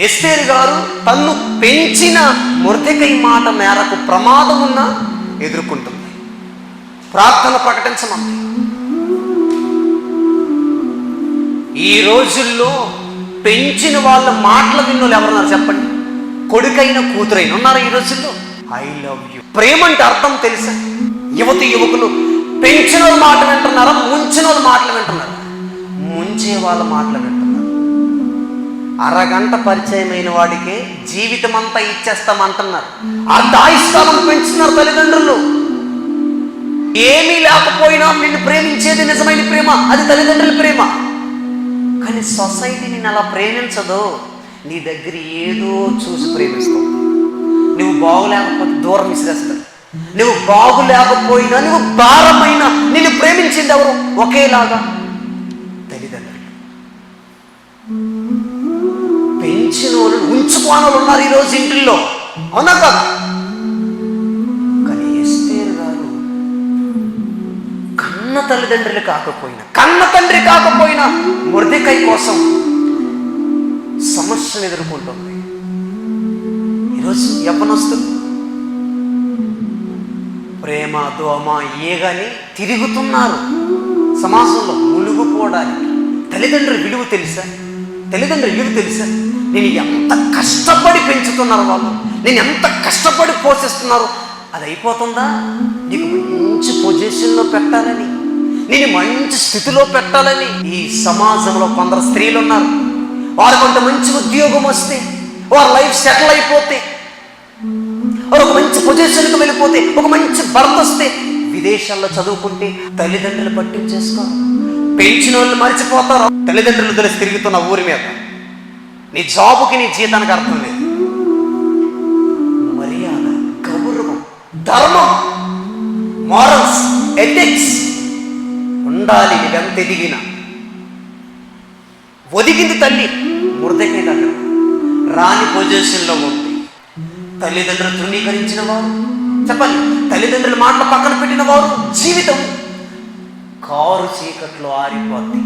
ఎస్తేరు గారు తన్ను పెంచిన మురదకై మాట మేరకు ప్రమాదం ఉన్నా ఎదుర్కొంటుంది. ప్రార్థన ప్రకటించమంది ఈ రోజుల్లో పెంచిన వాళ్ళ మాటలు విన్నోళ్ళు ఎవరున్నారు చెప్పండి? కొడుకైన కూతురైన ఉన్నారు ఈ రోజుల్లో? I love you. ప్రేమ అంటే అర్థం తెలుసా? యువతి యువకులు పెంచిన వాళ్ళ మాట వింటున్నారా? ముంచిన వాళ్ళ మాటలు వింటున్నారా? ముంచే వాళ్ళ మాటలు వింటున్నారు? అరగంట పరిచయమైన వాడికి జీవితం అంతా ఇచ్చేస్తామంటున్నారు అర్ధాయుష్కాలం పెంచుతున్నారు తల్లిదండ్రులు. ఏమీ లేకపోయినా నిన్ను ప్రేమించేది నిజమైన ప్రేమ అది తల్లిదండ్రుల ప్రేమ. కానీ సొసైటీ నిన్ను అలా ప్రేమించదు. నీ దగ్గర ఏదో చూసి ప్రేమిస్తావు. నువ్వు బాగులేకపోతే దూరం విసిరేస్తావు నువ్వు బాగులేకపోయినా నువ్వు భారమైనా నిన్ను ప్రేమించింది ఎవరు? ఒకేలాగా తల్లిదండ్రులు. పెంచిన ఉన్నారు ఈరోజు ఇంటిల్లో. అవునా కదా? కానీ ఎస్టేర్ గారు కన్న తల్లిదండ్రులు కాకపోయినా కన్న తండ్రి కాకపోయినా మృదికై కోసం సమస్యను ఎదుర్కొంటుంది. ఈరోజు ఎవనొస్తుంది ప్రేమ దోమ ఏగని తిరుగుతున్నారు సమాజంలో ములుగుపోవడానికి తల్లిదండ్రుల విలువ తెలుసా? తల్లిదండ్రులు విలువ తెలుసా? నేను ఎంత కష్టపడి పెంచుతున్నారు వాళ్ళు? నేను ఎంత కష్టపడి పోషిస్తున్నారు? అది అయిపోతుందా? నీకు మంచి పొజిషన్లో పెట్టాలని నేను మంచి స్థితిలో పెట్టాలని ఈ సమాజంలో కొందరు స్త్రీలు ఉన్నారు వారు కొంత మంచి ఉద్యోగం వస్తే వారి లైఫ్ సెటిల్ అయిపోతే వారు ఒక మంచి పొజిషన్కి వెళ్ళిపోతే ఒక మంచి భర్త వస్తే విదేశాల్లో చదువుకుంటే తల్లిదండ్రులు పట్టించేసుకోరు. పెంచిన వాళ్ళు మర్చిపోతారు. తల్లిదండ్రులు తెలిసి తిరుగుతున్న ఊరి మీద. నీ జాబుకి నీ జీతానికి అర్థం లేదు. మర్యాద గౌరవం ధర్మం మారల్స్ ఎథిక్స్ ఉండాలి నువ్వెంత ఎదిగిన. ఒదిగింది తల్లి మురదకే దగ్గర రాని పొజిషన్లో ఉంది. తల్లిదండ్రులు తృణీకరించిన వారు చెప్పండి తల్లిదండ్రుల మాటలు పక్కన పెట్టిన వారు జీవితం. కారు చీకట్లో ఆరిపోద్ది.